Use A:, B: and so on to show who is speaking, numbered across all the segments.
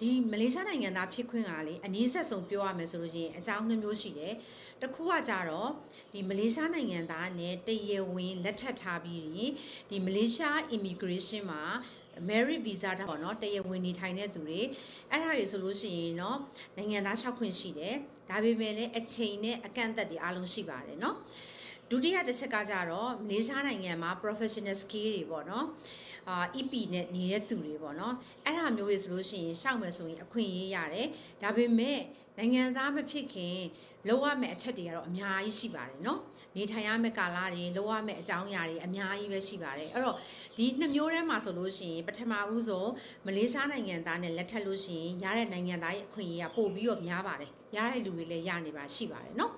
A: ဒီမလေးရှားနိုင်ငံသားဖြစ်ခွင့်ကလေအနည်းဆက်ဆုံးပြောရမယ်ဆိုလို့ရှိရင်အကြောင်းနှမျိုးရှိတယ်။တစ်ခုကကြတော့ဒီမလေးရှားနိုင်ငံသားနဲ့တရဝင်လက်ထပ်ထားပြီးရင်ဒီမလေးရှား immigration မှာ merit visa တာပေါ့နော်တရဝင်နေထိုင်တဲ့သူတွေအဲ့ဒါတွေဆိုလို့ရှိရင်เนาะနိုင်ငံသားလျှောက်ခွင့်ရှိတယ်။ဒါပေမဲ့လည်းအချိန်နဲ့အကန့်အသတ်တွေအားလုံးရှိပါတယ်เนาะ ဒုတိယတစ်ချက်ကကြတော့မလေးရှားနိုင်ငံမှာ professional skill တွေပေါ့နော်အာ EP နဲ့နေတဲ့သူတွေပေါ့နော်အဲ့ဒါမျိုးတွေဆိုလို့ရှိရင်ရှောက်မယ်ဆိုရင်အခွင့်အရေးရတယ်ဒါပေမဲ့နိုင်ငံသားမဖြစ်ခင်လောက်ရမယ့်အချက်တွေကတော့အများကြီးရှိပါတယ်နော်နေထိုင်ရမယ့်ကာလတွေလောက်ရမယ့်အကြောင်းအရာတွေအများကြီးပဲရှိပါတယ်အဲ့တော့ဒီနှစ်မျိုးထဲမှာဆိုလို့ရှိရင်ပထမဦးဆုံးမလေးရှားနိုင်ငံသားနဲ့လက်ထပ်လို့ရှိရင်ရတဲ့နိုင်ငံသားရဲ့အခွင့်အရေးကပို့ပြီးတော့များပါတယ်ရတဲ့လူတွေလည်းရနေပါရှိပါတယ်နော်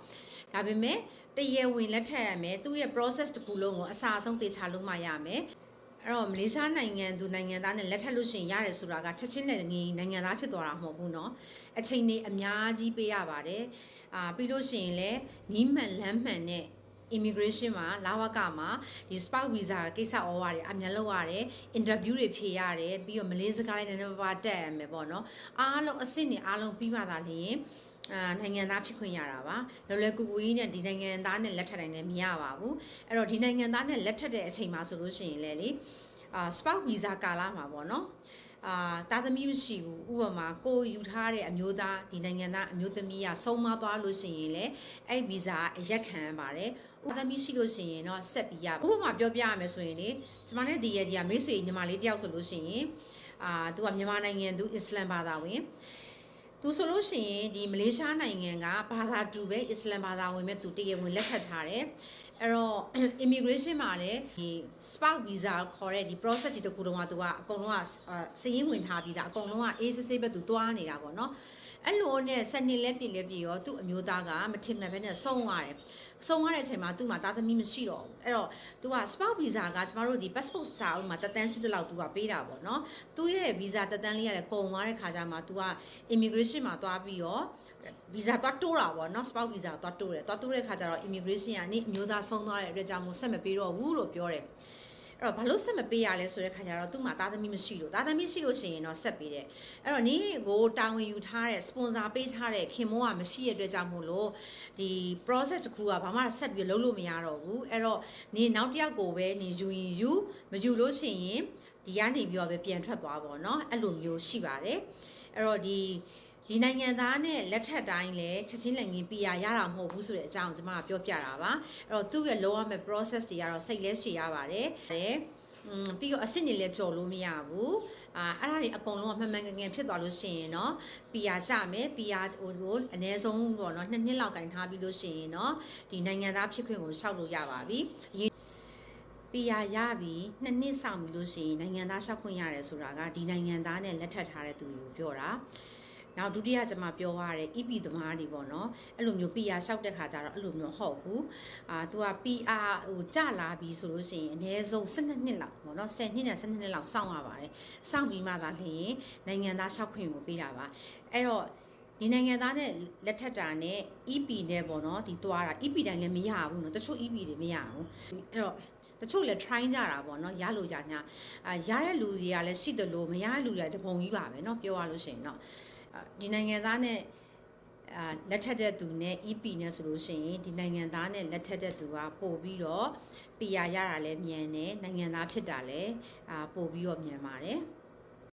A: ဒါပေမဲ့တရဝင်လက်ထပ်ရမယ်သူ့ရဲ့ process တစ်ခုလုံးကိုအစားအဆုံးသေချာလုံးမှရမယ်အဲ့တော့မလေးရှားနိုင်ငံသူနိုင်ငံသားနဲ့လက်ထပ်လို့ရှိရင်ရတယ်ဆိုတာကချက်ချင်းနဲ့ငီးနိုင်ငံသားဖြစ်သွားတာမဟုတ်ဘူးเนาะအချိန်နေအများကြီးပေးရပါတယ်အာပြီးလို့ရှိရင်လည်းနီးမှန်လမ်းမှန်နဲ့ immigration မှာလာဝကမှာဒီ spouse visa ကိစ္စဩဝါတွေအများလောက်ရတယ် interview တွေဖြေရတယ်ပြီးတော့မလေးစကားလေးနည်းနည်းပါးပါးတက်ရမယ်ပေါ့နော်အားလုံးအစ်စ်နေအားလုံးပြီးမှသာလျှင် အာနိုင်ငံသားဖြစ်ခွင့်ရတာပါလောလောကူကူကြီးနဲ့ဒီနိုင်ငံသားနဲ့လက်ထပ်နိုင်လည်းမရပါဘူးအဲ့တော့ဒီနိုင်ငံသားနဲ့လက်ထပ်တဲ့အချိန်မှာဆိုလို့ရှိရင်လည်းလေအာ spouse visa ကာလမှာပေါ့နော်အာတာသမီမရှိဘူးဥပမာကိုယူထားတဲ့အမျိုးသားဒီနိုင်ငံသားအမျိုးသမီးကဆုံးမသွားလို့ရှိရင်လေအဲ့ဗီဇာအရက်ခံရပါတယ်ဥပသမီရှိလို့ရှိရင်တော့ဆက်ပြီးရဥပမာပြောပြရမယ်ဆိုရင်လေကျမနဲ့ဒီရဲ့ဒီကမိတ်ဆွေညီမလေးတယောက်ဆိုလို့ရှိရင်အာသူကမြန်မာနိုင်ငံသူအစ္စလမ်ဘာသာဝင် သူဆိုလို့ရှိရင်ဒီမလေးရှားနိုင်ငံကဘာသာတူပဲအစ္စလမ်ဘာသာဝင်မဲ့သူတရဝင်လက်ထပ်ထားတယ် အဲ့တော့ immigration မှာလည်းဒီ spouse visa ခေါ်တဲ့ဒီ process တွေတခုလုံးကသူကအကုန်လုံးကစည်ရင်းဝင်ထားပြီးသားအကုန်လုံးကအေးစစ်စစ်ပဲသူတွားနေတာပေါ့နော်အဲ့လိုနဲ့စနေလက်ပြလက်ပြရောသူ့အမျိုးသားကမထင်မှန်ပဲနဲ့ဆုံးရတယ်ဆုံးရတဲ့အချိန်မှာသူ့မှာသားသမီးမရှိတော့ဘူးအဲ့တော့သူက spouse visa ကကျမတို့ဒီ passport စာအုပ်မှာတက်တန်းရှိတဲ့လောက်သူကပေးတာပေါ့နော်သူ့ရဲ့ visa တက်တန်းလေးရတယ်ကုန်သွားတဲ့ခါကျမှသူက immigration မှာသွားပြီးတော့ visa သွားတိုးတာပေါ့နော် spouse visa သွားတိုးတယ်သွားတိုးတဲ့ခါကျတော့ immigration ကနေအမျိုးသားဆုံးသွားတဲ့အတွက်ကြောင့်မို့ဆက်မပေးတော့ဘူးလို့ပြောတယ်အဲ့တော့ဘာလို့ဆက်မပေးရလဲဆိုတဲ့ခါကျတော့သူ့မှာသားသမီးမရှိလို့သားသမီးရှိလို့ရှိရင်တော့ဆက်ပေးတယ်အဲ့တော့နင်းကိုတာဝန်ယူထားတဲ့ sponsor ပေးထားတဲ့ခင်မိုးကမရှိတဲ့အတွက်ကြောင့်မို့လို့ဒီ process တစ်ခုကဘာမှဆက်ပြီးလုပ်လို့မရတော့ဘူးအဲ့တော့နင်းနောက်တစ်ယောက်ကိုပဲနင်းယူရင်ယူမယူလို့ရှိရင်ဒီကနေပြီးတော့ပဲပြန်ထွက်သွားပါတော့အဲ့လိုမျိုးရှိပါတယ်အဲ့တော့ဒီ ဒီနိုင်ငံသားနဲ့လက်ထက်တိုင်းလည်းချက်ချင်းလက်ငင်းပြရရတာမဟုတ်ဘူးဆိုတဲ့အကြောင်းကျွန်မကပြောပြတာပါအဲ့တော့သူ့ရဲ့လောရမယ့် process တွေကတော့စိတ်လဲရှည်ရပါတယ်တဲ့อืมပြီးတော့အစ်စ်နေလဲကြော်လို့မရဘူးအာအဲ့ဒါတွေအကုန်လုံးကမှန်မှန်ကန်ကန်ဖြစ်သွားလို့ရှိရင်เนาะ PR ကြမယ် PR ဟိုဆိုအနည်းဆုံးပေါ့เนาะနှစ်နှစ်လောက်ကင်ထားပြီးလို့ရှိရင်เนาะဒီနိုင်ငံသားဖြစ်ခွင့်ကိုရှောက်လို့ရပါပြီ PR ရပြီးနှစ်နှစ်ဆောင်ပြီလို့ရှိရင်နိုင်ငံသားရှောက်ခွင့်ရတယ်ဆိုတာကဒီနိုင်ငံသားနဲ့လက်ထပ်ထားတဲ့သူတွေကိုပြောတာ နောက်ဒုတိယကျွန်မပြောရတဲ့ EP သမားတွေပေါ့နော်အဲ့လိုမျိုး PR ရှောက်တဲ့ခါကျတော့အဲ့လိုမျိုးဟုတ်ဘူးအာ तू က PR ဟိုကြလာပြီဆိုလို့ရှိရင်အနည်းဆုံး12နှစ်လောက်ပေါ့နော်10နှစ်နဲ့12နှစ်လောက်စောင့်ရပါတယ်စောင့်ပြီးမှသာလျှင်နိုင်ငံသားရှောက်ခွင့်ကိုပေးတာပါအဲ့တော့ဒီနိုင်ငံသားနဲ့လက်ထက်တာနဲ့ EP နဲ့ပေါ့နော်ဒီသွားတာ EP တိုင်းလည်းမရဘူးနော်တချို့ EP တွေမရဘူးအဲ့တော့တချို့လည်း try ကြတာပေါ့နော်ရလို့ရညာအာရတဲ့လူတွေကလည်းရှိတယ်လို့မရတဲ့လူတွေကတပုံကြီးပါပဲเนาะပြောရလို့ရှိရင်เนาะ ဒီနိုင်ငံသားနဲ့အာလက်ထက်တဲ့သူနဲ့ EP နဲ့ဆိုလို့ရှိရင်ဒီနိုင်ငံသားနဲ့လက်ထက်တဲ့သူကပို့ပြီးတော့ PR ရတာလည်းမြန်တယ်နိုင်ငံသားဖြစ်တာလည်းအာပို့ပြီးတော့မြန်ပါတယ်